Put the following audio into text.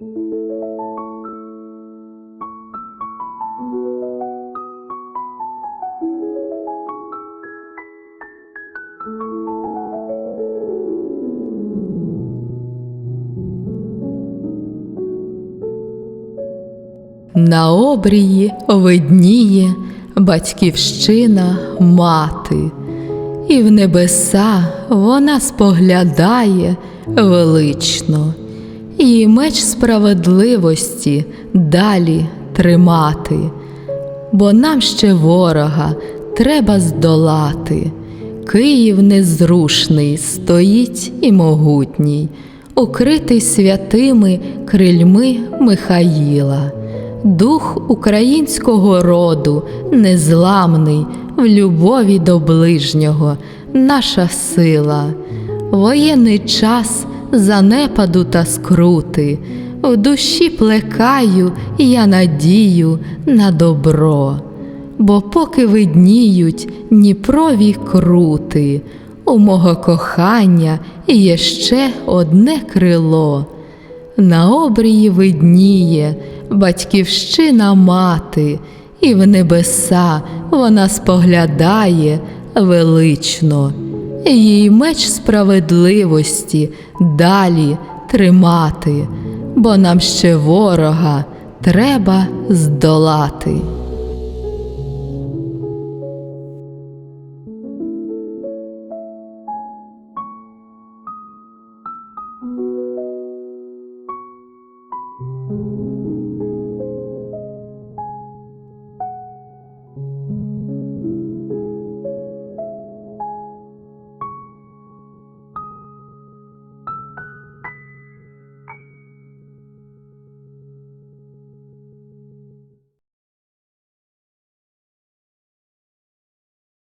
На обрії видніє батьківщина мати, і в небеса вона споглядає велично, і меч справедливості далі тримати, бо нам ще ворога треба здолати. Київ незрушний стоїть і могутній, укритий святими крильми Михаїла. Дух українського роду незламний в любові до ближнього, наша сила. Воєнний час занепаду та скрути, в душі плекаю я надію на добро. Бо поки видніють Дніпрові крути, у мого кохання є ще одне крило. На обрії видніє батьківщина мати, і в небеса вона споглядає велично, Її меч справедливості далі тримати, бо нам ще ворога треба здолати.